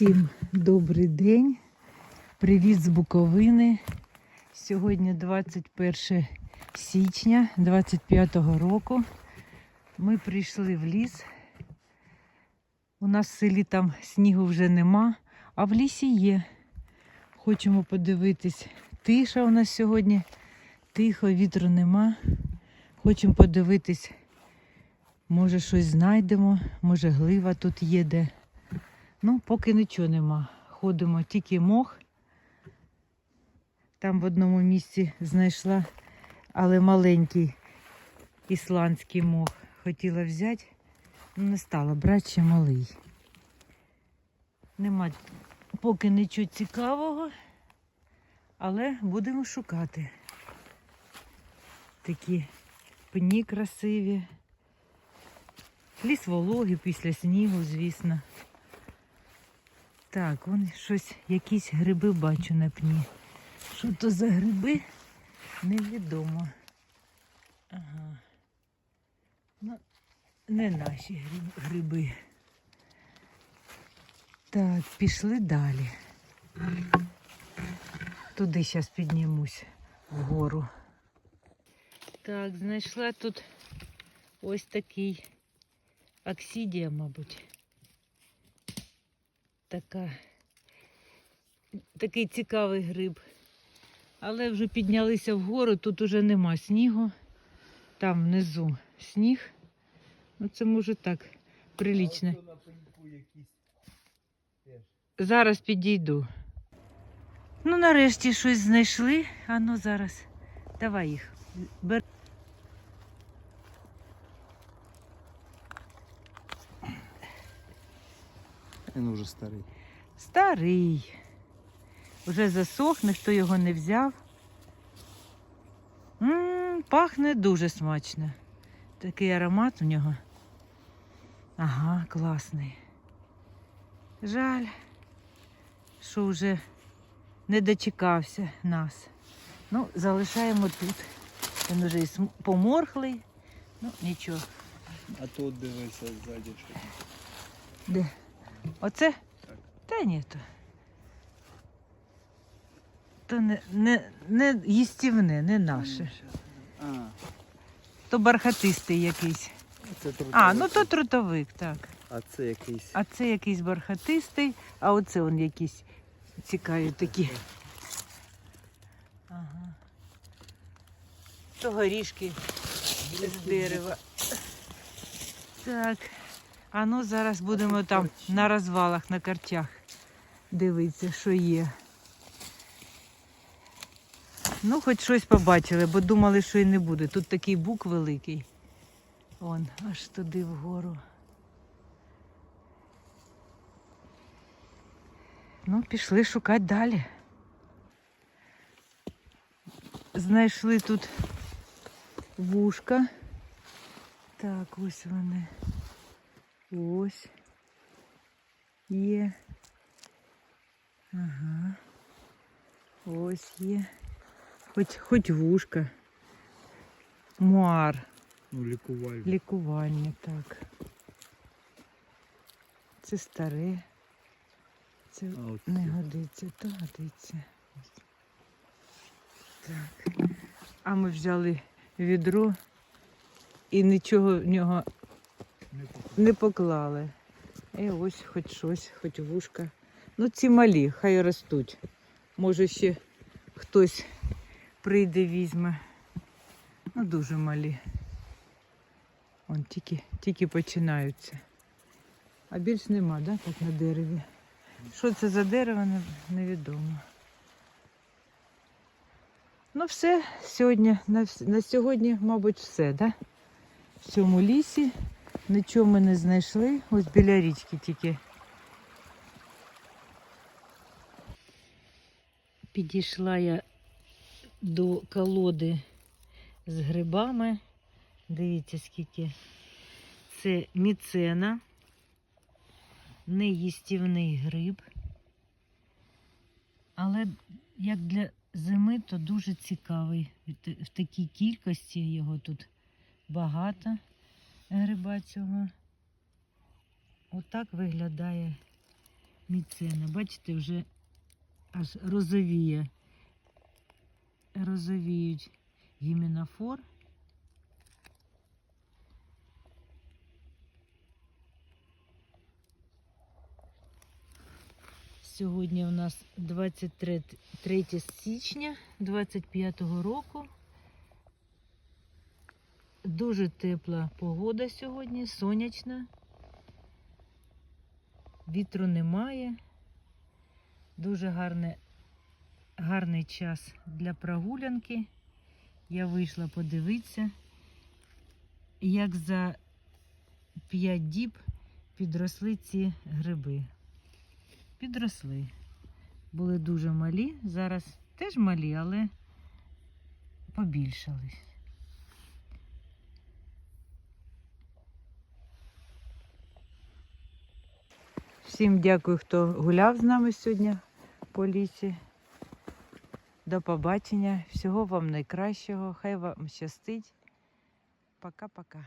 Всім добрий день. Привіт з Буковини. Сьогодні 21 січня 25-го року. Ми прийшли в ліс. У нас в селі там снігу вже нема, а в лісі є. Хочемо подивитись. Тиша у нас сьогодні. Тихо, вітру нема. Хочемо подивитись. Може, щось знайдемо, може глива тут є де. Ну, поки нічого нема. Ходимо тільки мох. Там в одному місці знайшла, але маленький ісландський мох. Хотіла взяти, ну не стала брати ще малий. Нема поки нічого цікавого, але будемо шукати. Такі пні красиві. Ліс вологий після снігу, звісно. Так, вон щось, якісь гриби бачу на пні. Що то за гриби? Невідомо. Ага. Ну, не наші гриби. Так, пішли далі. Туди зараз піднімусь вгору. Так, знайшла тут ось такий аксідія, мабуть така, такий цікавий гриб. Але вже піднялися вгору, тут уже нема снігу. Там внизу сніг. Ну це може так прилічно. Зараз підійду. Ну, нарешті щось знайшли. А ну зараз. Давай їх. Бер. Він вже старий. Старий. Вже засох, ніхто його не взяв. м пахне дуже смачно. Такий аромат у нього. Ага, класний. Жаль, що вже не дочекався нас. Ну, залишаємо тут. Він вже і поморхлий. Ну, нічого. А тут дивися ззаді. Де? Оце? Так. Та ні то. То не, не, не їстівне, не наше. А, То бархатистий якийсь. це трутовик. А, ну то трутовик, так. А це якийсь. А це якийсь бархатистий, а оце он якісь цікаві такі. Ага. То горішки з дерева. Так. А ну зараз будемо там на розвалах, на картях дивитися, що є. Ну, хоч щось побачили, бо думали, що і не буде. Тут такий бук великий. Вон, аж туди вгору. Ну, пішли шукати далі. Знайшли тут вушка. Так, ось вони. Ось. Є. Ага. Ось є. Хоч, хоч вушка. Муар. Ну, лікувальний. Лікування, так. Це старе. Це А от не годиться, то годиться. Так. А ми взяли відро і нічого в нього Не поклали. І ось хоч щось, хоч вушка. Ну, ці малі, хай ростуть. Може ще хтось прийде, візьме. Ну, дуже малі. Вон тільки, тільки починаються. А більш нема, да, так на дереві. Що це за дерево, не- невідомо. Ну, все, сьогодні, на, на сьогодні, мабуть, все, да? В цьому лісі нічого ми не знайшли. Ось біля річки тільки. Підійшла я до колоди з грибами. Дивіться, скільки. Це міцена, неїстівний гриб. Але як для зими, то дуже цікавий. В такій кількості його тут багато гриба цього. Отак виглядає міцена. Бачите, вже аж розовіє. Розовіють гіменофор. Сьогодні у нас 23 3 січня 25 року. Дуже тепла погода сьогодні, сонячна. Вітру немає. Дуже гарне, гарний час для прогулянки. Я вийшла подивитися, як за 5 діб підросли ці гриби. Підросли. Були дуже малі, зараз теж малі, але побільшали. Всім дякую, хто гуляв з нами сьогодні по лісі. До побачення. Всього вам найкращого. Хай вам щастить. Пока-пока.